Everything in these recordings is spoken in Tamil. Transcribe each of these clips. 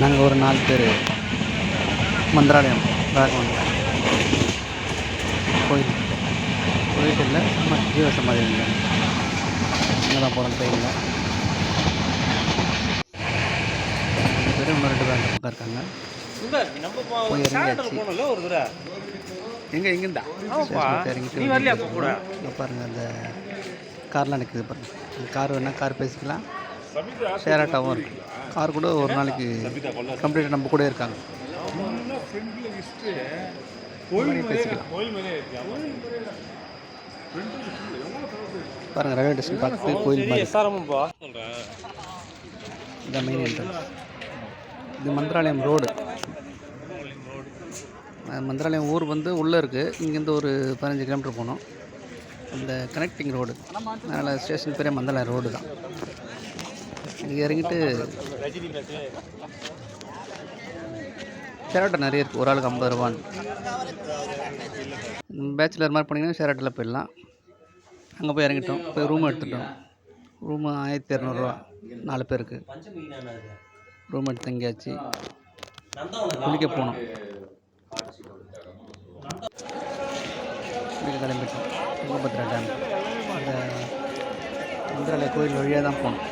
நாங்கள் ஒரு நாலு பேர் மந்திராலயம் ராகவன். கோயில். கோயில் இல்லை சும்மா ஜீவ சமாதி இல்லை. அங்கே தான் போகிறோம் ட்ரெயினில். ரெண்டு பேர் இன்னும் ரெண்டு பேர் அந்த பக்கம் இருக்காங்க. போய் இறங்கியாச்சு. எங்கே எங்கேருந்தா? இங்கே பாருங்கள் அந்த கார்லாம் நிற்குது பாருங்கள் கார் வேணால் கார் பேசிக்கலாம். ஷேர் ஆட்டோவும் இருக்குது கார் கூட ஒரு நாளைக்கு கம்ப்ளீட்டாக நம்ம கூட இருக்காங்க. பாருங்க பாருங்கள் ரயில்வே ஸ்டேஷன் பார்த்து கோயில் இந்த மெயின் என்ட்ரன்ஸ் இது மந்திராலயம் ரோடு மந்திராலயம் ஊர் வந்து உள்ளே இருக்குது இங்கேருந்து ஒரு பதினஞ்சு கிலோமீட்டர் போகணும். இந்த கனெக்டிங் ரோடு அதனால் ஸ்டேஷன் பேரே மந்திராலயம் ரோடு தான். இங்கே இறங்கிட்டு ரஜினி நிறைய இருக்குது ஒரு ஆளுக்கு ஐம்பது ரூபான்னு. பேச்சுலர் மாதிரி போனீங்கன்னா ஷேர் போயிடலாம். அங்கே போய் இறங்கிட்டோம். போய் ரூம் எடுத்துட்டோம். ரூம் ஆயிரத்தி இரநூறுவா. நாலு பேருக்கு. ரூம் எடுத்து தங்கியாச்சு. குளிக்க போனோம். குளிக்க கிளம்பிட்டோம். துங்கபத்ரா டேம் அந்த மந்திராலய கோயில் வழியாக தான் போனோம்.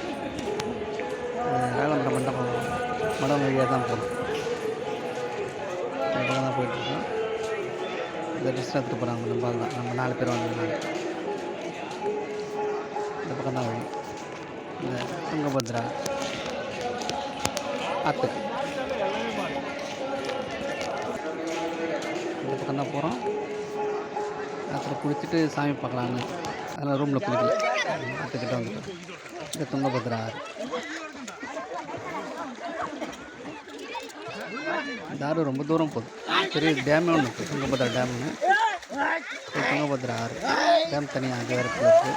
வேளாண்மை மண்டபம் மடம் வழியாக தான் போகணும். இந்த பக்கம் தான் போயிட்டுருக்கோம் இந்த ட்ரெஸ் எடுத்துகிட்டு போகிறாங்க நம்ம தான். நம்ம நாலு பேர் வந்ததுனால இந்த பக்கம் தான் வழி. இந்த துங்கபத்ரா. ஆற்றுக்கு இந்த பக்கம் தான் போகிறோம் ஆற்றுல குளிச்சுட்டு சாமி பார்க்கலான்னு அதெல்லாம் ரூமில் குளிக்கல. ஆற்றுக்கிட்ட வந்துட்டோம். இந்த துங்கபத்ரா ஆறு இந்த ஆறு ரொம்ப தூரம் போகுது பெரிய டேமே ஒன்று இருக்குது துங்கபத்ரா டேம்னு துங்கபத்ரா ஆறு டேம் தனியாக அங்கே இடத்துல இருக்குது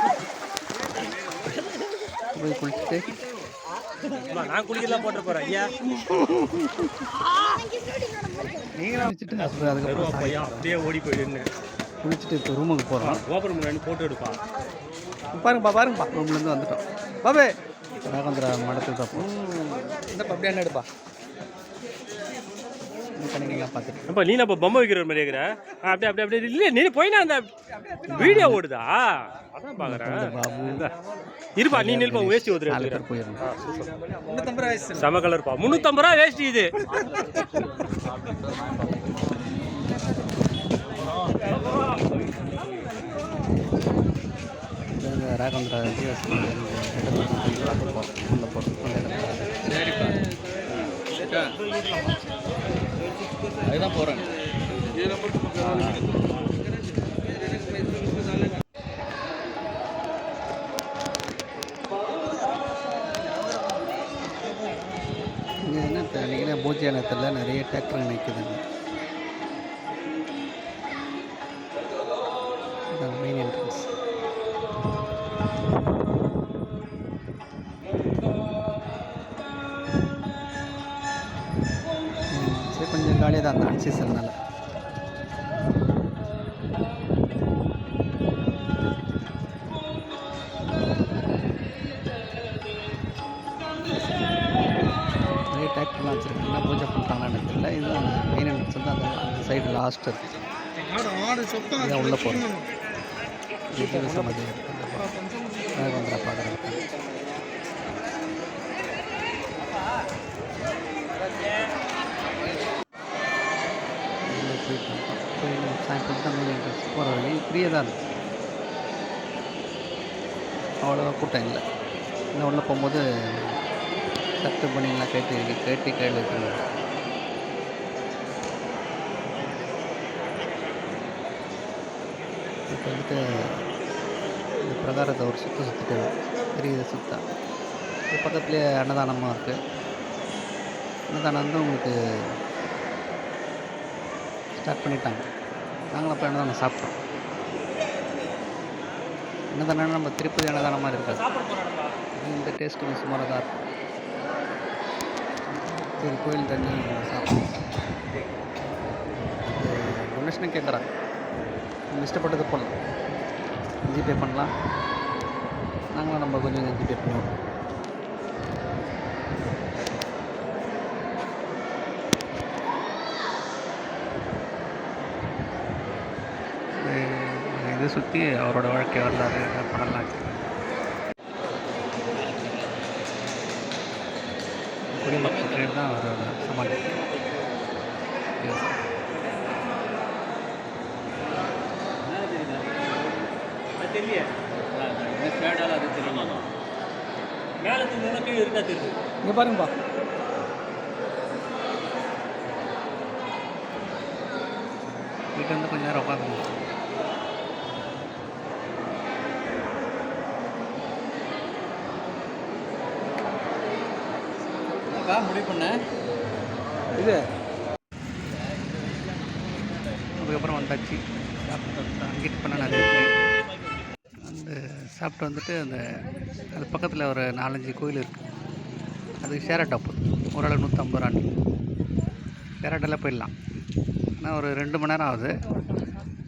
போய் குளிச்சுட்டு நான் குளிக்கலாம் போட்டு போகிறேன் ஐயா குளிச்சுட்டு அப்புறம் அதுக்கப்புறம் அப்படியே ஓடி போயிடுன்னு குளிச்சுட்டு இப்போ ரூமுக்கு போகிறோம் கோபுரம் முன்னாடி போட்டோ எடுப்பா பாருங்கப்பா பாருங்கப்பா ரூம்லேருந்து வந்துட்டோம் பாபே ராகந்திரா மடத்துக்கு தான் போகிறோம் இந்தப்பா அப்படியே என்ன எடுப்பா கணினிலாம் பார்த்துட்டு அப்பா நீ நம்ம பொம்மை வைக்கிற மாதிரி இருக்கிற அப்படியே அப்படியே அப்படியே இல்லை நீ போயினா அந்த வீடியோ ஓடுதா? அதான் பார்க்குறேன் பாபு. இருப்பா நீ நில்பா வேஸ்டி ஓதுற நாலு பேர் போயிருந்தோம் செம கலர்ப்பா முந்நூற்றம்பது ரூபா வேஸ்டி இது. இந்த ராகந்திரா ஜீவசம் பார்க்க போகிறோம் உள்ள போகிறோம் அந்த இடத்துல அதுதான் போகிறேன் இங்கே என்ன பூஜை நேரத்தில் நிறைய டிராக்டர் நிற்குதுங்க காலியாக தான் அந்த அன்சீசன்னால நிறைய டிராக்டர்லாம் வச்சுருக்காங்க. என்ன பூஜை பண்ணுறாங்கன்னு தெரியல. இது அந்த மெயின் என்ட்ரன்ஸ் வந்து அந்த அந்த சைடு லாஸ்ட் இருக்குது இதான் உள்ளே போகிறோம் இது சமாதி ராகவேந்திரா பார்க்குறதுக்கு உள்ளே போயிட்டு இருக்கோம். போய் சாயந்தரம் தான் மெயின் என்ட்ரன்ஸ் போகிற வழி ஃப்ரீயாக தான் இருக்குது அவ்வளோவா கூட்டம் இல்லை. இன்னும் உள்ளே போகும்போது சத்து பண்ணிங்களாம் கேட்டு கேட்டு கையில் வைக்கணும் இப்போ வந்துட்டு இந்த பிரகாரத்தை ஒரு சுற்று சுற்றிட்டு பெரிய சுத்தா. இது பக்கத்துலேயே அன்னதானமாக இருக்குது அன்னதானம் வந்து உங்களுக்கு ஸ்டார்ட் பண்ணிட்டாங்க. நாங்களும் அப்போ அன்னதானம் சாப்பிட்டோம். அன்னதானம் நம்ம திருப்பதி அன்னதானம் மாதிரி இருக்காது. இந்த டேஸ்ட் கொஞ்சம் சுமாராக தான் இருக்கும். சரி கோயில் தண்ணி சாப்பிட்டோம். டொனேஷனும் கேட்குறாங்க நம்ம இஷ்டப்பட்டது பண்ணலாம். ஜிபே பண்ணலாம். நாங்களும் நம்ம கொஞ்சம் ஜிபே பண்ணுவோம். இது சுற்றி அவரோட வாழ்க்கை வரலாறு படம்லாம் வச்சுருக்காங்க குடிமக்கள் தான் அவரோட சமாளி மேலே இங்கே பாருங்கப்பா. வீட்டு வந்து கொஞ்ச நேரம் உட்காந்துங்க முடிவு பண்ண. இது. அதுக்கப்புறம் வந்தாச்சு. சாப்பிட்டு அங்கிட்டு பண்ண நிறைய இருக்கு. அந்த சாப்பிட்டு வந்துட்டு அந்த அது பக்கத்தில் ஒரு நாலஞ்சு கோயில் இருக்குது அது ஷேர் டாப்பு ஓரளவு நூற்றம்பது ரூபாண்டி ஷேர் ஆட்டோவில் போயிடலாம். ஆனால் ஒரு ரெண்டு மணி நேரம் ஆகுது.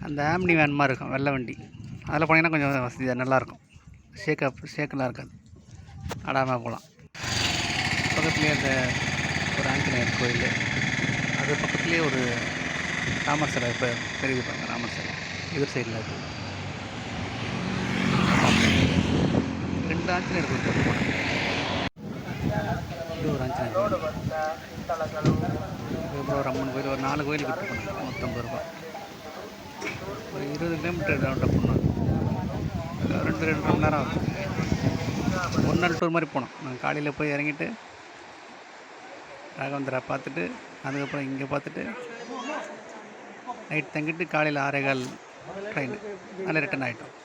அந்த ஆம்னி வேன் மாதிரி இருக்கும் வெள்ளை வண்டி. அதில் போனீங்கன்னா கொஞ்சம் வசதியாக நல்லாயிருக்கும் ஷேக்கப் ஷேக்கெல்லாம் இருக்காது. ஆடாமல் போகலாம். பக்கத்துலேயே அந்த ஒரு ஆஞ்சநேயர் கோயில். அது பக்கத்துலேயே ஒரு ராமர் சிலை இப்போ தெரியுது பாருங்க ராமர் சிலை. எதிர் சைடில் இருக்கு ரெண்டு ஆஞ்சநேயர் கோயில் இது ஒரு ஆஞ்சநேயர் கோயில். அதுக்கப்புறம் ஒரு அம்மன் கோயில் ஒரு நாலு கோயில் கிட்ட போனேன் நூற்றம்பது ரூபாய். ஒரு இருபது கிலோமீட்டர் ரவுண்டப் போனோம் ரெண்டு ரெண்டு மணி நேரம் ஆகும். ஒரு நாள் டூர் மாதிரி போனோம் நாங்கள் காலையில் போய் இறங்கிட்டு ராகவந்தரா பார்த்துட்டு அதுக்கப்புறம் இங்கே பார்த்துட்டு நைட் தங்கிட்டு காலையில் ஆறே கால் ட்ரெயின் அதில் ரிட்டன் ஆகிட்டோம்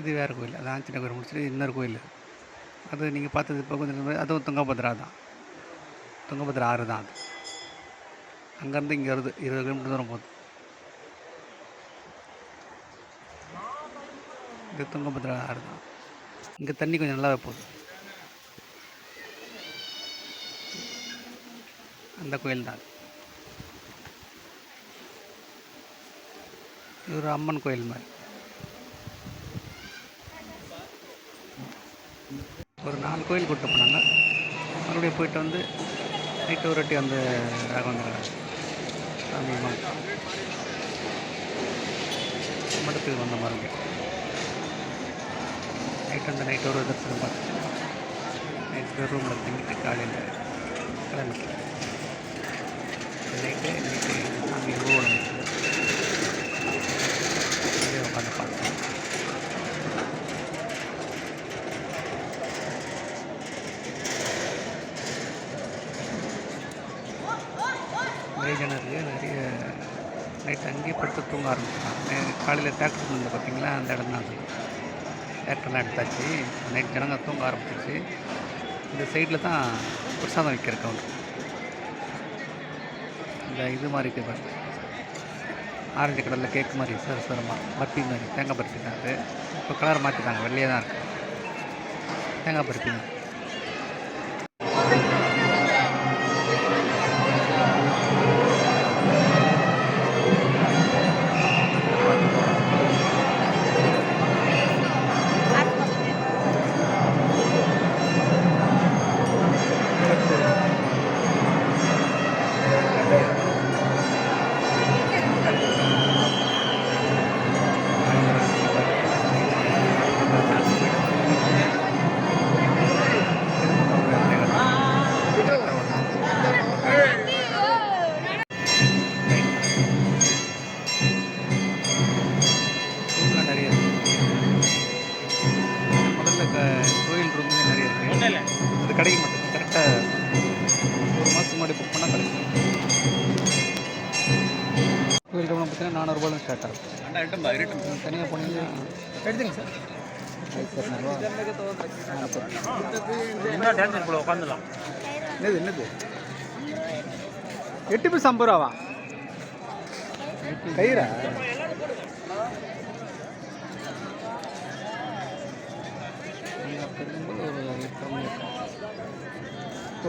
இது வேறு கோயில் அது ஆஞ்சநேயர் கோயில் முடிச்சுட்டு இன்னொரு கோயில். அது நீங்கள் பார்த்தது இப்போ கொஞ்சம் அதுவும் துங்கபத்ரா தான். துங்கபத்ரா ஆறு தான் அது. அங்கேருந்து இங்கே வருது இருபது கிலோமீட்டர் தூரம் போகுது. இது துங்கபத்ரா ஆறு தான் இங்கே தண்ணி கொஞ்சம் நல்லாவே போகுது அந்த கோயில் தான் இது ஒரு அம்மன் கோயில் மாதிரி. ஒரு நாலு கோயில் கூப்பிட்டு போனாங்க. மறுபடியும் போயிட்டு வந்து நைட்டு ஒரு வாட்டி வந்து ராகவேந்திர சாமி மடத்துக்கு வந்த மறுபடியும். நைட் வந்து நைட் ஒரு தரிசனம் பார்த்துட்டு நைட்டு ரூமில் தங்கிட்டு காலையில் கிளம்பி நைட்டு நைட்டு சாமி ஊழல் அப்படியே உட்காந்து பார்த்தேன் நிறைய நிறைய நைட் அங்கேயே படுத்து தூங்க ஆரம்பிச்சிட்டாங்க. காலையில் தேட்டர் இருந்தது பார்த்தீங்களா அந்த இடம் தான் அது. தேட்டர்லாம் எடுத்தாச்சு நைட் ஜனங்க தூங்க ஆரம்பிச்சிச்சு இந்த சைடில் தான் பிரசாதம் விற்கிற கவுண்டர் இந்த இது மாதிரி இருக்குது பாருங்க ஆரஞ்சு கடலில் கேக் மாதிரி சர சரமாக பர்ஃபி மாதிரி தேங்காய் பருத்தி தான் அது. இப்போ கலர் மாற்றிட்டாங்க வெள்ளையே தான் இருக்குது தேங்காய் பருத்தி தான் போனீங்கன்னா எடுத்துங்க சார். என்ன டேன்ஸ் போல உட்காந்துலாம் என்னது என்னது? எட்டு பீஸ் ஐம்பது ரூபாவா? கயிறா? ஒரு எட்டு மணி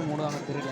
மூடுவாங்க தெரியல